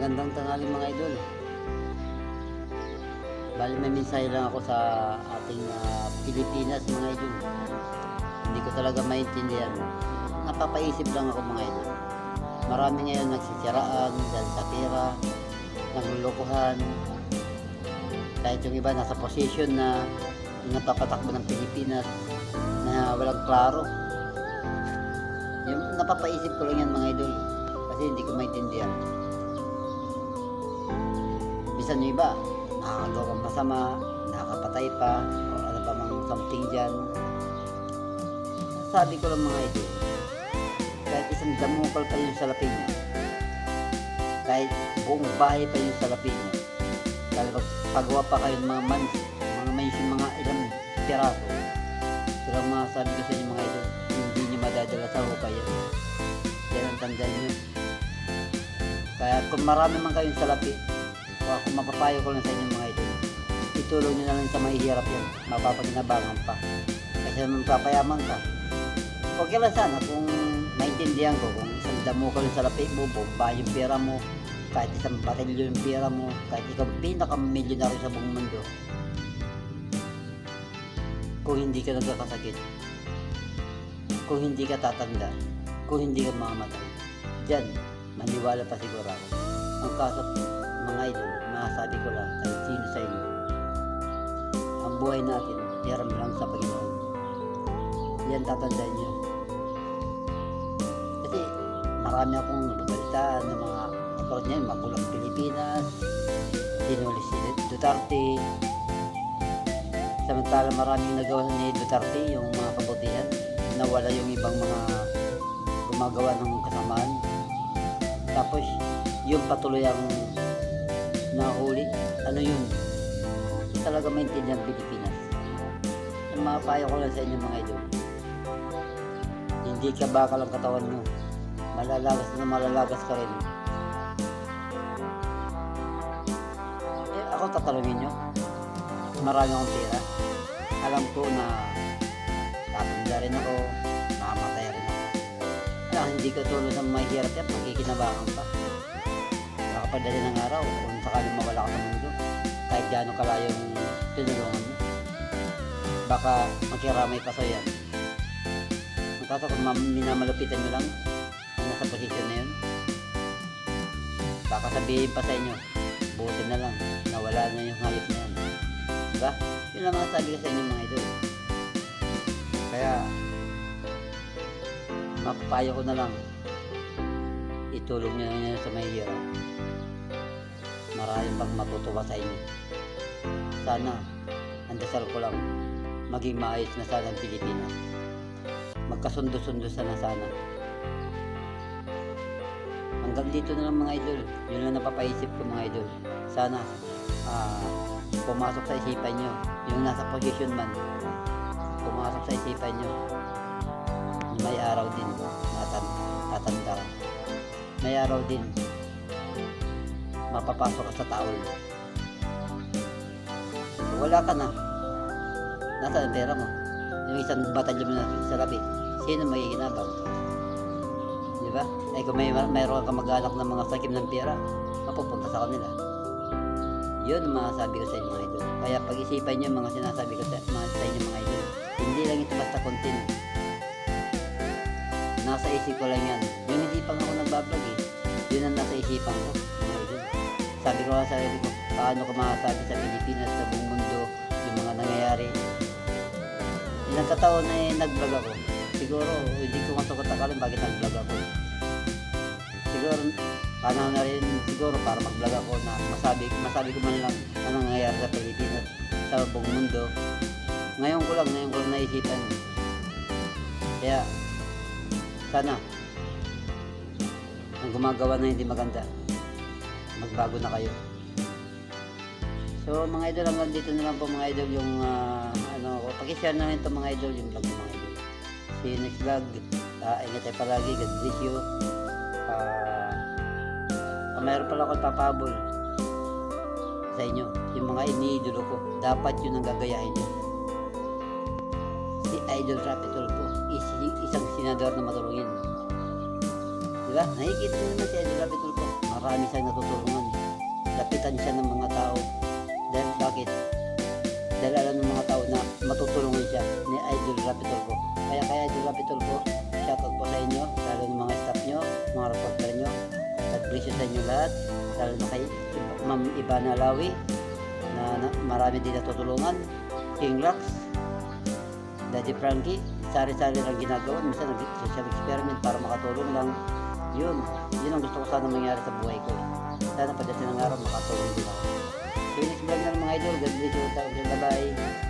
Magandang tanghali mga idol. Bali may mensahe lang ako sa ating ah, Pilipinas mga idol. Hindi ko talaga maintindihan. Napapaisip lang ako mga idol. Marami ngayon nagsisiraan dahil sa pera, naglulukuhan. Kahit yung iba nasa position na napapatakbo ng Pilipinas na walang klaro. Yung napapaisip ko lang yan mga idol kasi hindi ko maintindihan. Bisan yung iba, nakakagawa kang masama, nakakapatay pa, o ano pa mang something dyan. Sabi ko lang mga idol, kahit isang damukal pa yung salapi niya, kahit buong bahay pa yung salapi niya, dahil pag pagawa pa kayo ng mga mans, mga mansion, mga ilang piraso, sila mga sabi ko sa inyo mga idol, hindi nyo madadala sa hukay yan. Yan ang tandaan nyo. Kaya kung marami man kayong salapi, mapapayo ko lang sa inyo mga idol, itulong nyo na lang sa mahihirap yan, mapapaginabangan pa. Kasi naman papayaman ka. Okay lang sana kung maintindihan ko kung isang damo ka lang salapi mo, bomba yung pera mo, kahit isang batilyo yung pera mo, kahit ikaw pinaka-milyonaryo sa buong mundo, kung hindi ka nagkakasakit, kung hindi ka tatanda, kung hindi ka mamamatay, dyan, maniwala pa siguro ako. Ang kaso, mga idol, masasabi ko lang kahit sino sa inyo, ang buhay natin, tiram lang sa Panginoon. Yan tatandaan nyo. Kasi marami akong nababalitaan ng mga katulad niyan, magulang Pilipinas, sinulis si Duterte, Samantala maraming nagawa ni Duterte yung mga kabutihan. Nawala yung ibang mga gumagawa ng kasamaan. Tapos yung patuloy ang nahuli. Ano yun? Hindi talaga maintindihan Pilipinas. Ang mga payo ko lang sa inyo mga idol. Hindi ka bakal ang katawan mo. Malalagas na malalagas ka rin. Eh, ako tatalungin nyo. Marami akong pera alam ko na tatanda rin ako, mamatay rin ako. Kaya hindi ka tulad ng mahirap yan, magkikinabangan ka. Baka padali ng araw, kung sakaling mawala ka sa mundo, kahit gaano kalayo yung tinulungan mo. Baka makiramay pa sa yan. Kaso kung minamalupitan mo lang, nasa posisyon na yun, baka sabihin pa sa inyo, buti na lang, nawala na yung hayop na yan. Diba? Yun lang ang sabi ko sa inyo mga idol. Kaya, mapapayo ko na lang, itulong nyo na yan sa mahihirap. Maraming pang matutuwa sa inyo. Sana, ang dasal ko lang, maging maayos na sana ang Pilipinas. Magkasundo-sundo sana sana. Hanggang dito na lang mga idol. Yun lang napapaisip ko mga idol. Sana, ah, pumasok sa isipan nyo. Yung nasa position man, pumasok sa isipan nyo. May araw din, natan tatanda. May araw din, mapapasok ka sa taol. Wala ka na. Nasa ang pera mo? Yung isang batalyon mo na sa labi. Sino may ginabang? Di ba? Eh kung may mayroon ka mag-anak ng mga sakim ng pera, mapupunta sa kanila. Yun ang masasabi ko sa inyo mga idol. Kaya pag-isipan nyo mga sinasabi ko sa, mga, sa inyo mga idol. Hindi lang ito basta content. Nasa isip ko lang yan. Yung hindi pa ako nagbablog eh. Yun ang nasa isipan ko. Sabi ko sa sarili ko, paano ko masasabi sa Pilipinas, sa buong mundo, yung mga nangyayari. Ilang kataon na eh, nag-vlog ako. Siguro, hindi ko masukat akalin bakit nag-vlog ako. Siguro, panahon na rin siguro para mag-vlog ako na masabi, masabi ko man lang ano nangyayari sa Pilipinas, sa buong mundo. Ngayon ko lang, ngayon ko lang naisipan. Kaya, sana, ang gumagawa na hindi maganda, magbago na kayo. So mga idol, hanggang dito na lang po mga idol yung ah, ano, pakishare na rin ito mga idol yung vlog mga idol. See you next vlog. Uh, ingat tayo palagi. God bless you. Ah, uh, mayroon pala ako papabol sa inyo. Yung mga iniidolo ko. Dapat yun ang gagayahin nyo. Si Idol Rapitol po. Is, isang senador na matulungin. Diba? Nakikita nyo naman si Idol Rapitol po. Marami siyang natutulungan. Lapitan siya ng mga tao. Dahil bakit? Dahil alam ng mga tao na matutulungan siya ni Idol Rapitol ko. Kaya kaya Idol Rapitol ko, shoutout po sa inyo, lalo ng mga staff nyo, mga reporter nyo. Bless you sa inyo lahat. Lalo na kay Ma'am Ivana Lawi na, na marami din natutulungan. King Lux, Daddy Frankie, sari-sari lang ginagawa. Minsan nag-social experiment para makatulong lang. Yun, yun ang gusto ko sana mangyari sa buhay ko. Eh. Sana pagdating ng araw makatulong din ako. So, next vlog lang mga idol. God bless you. Bye-bye.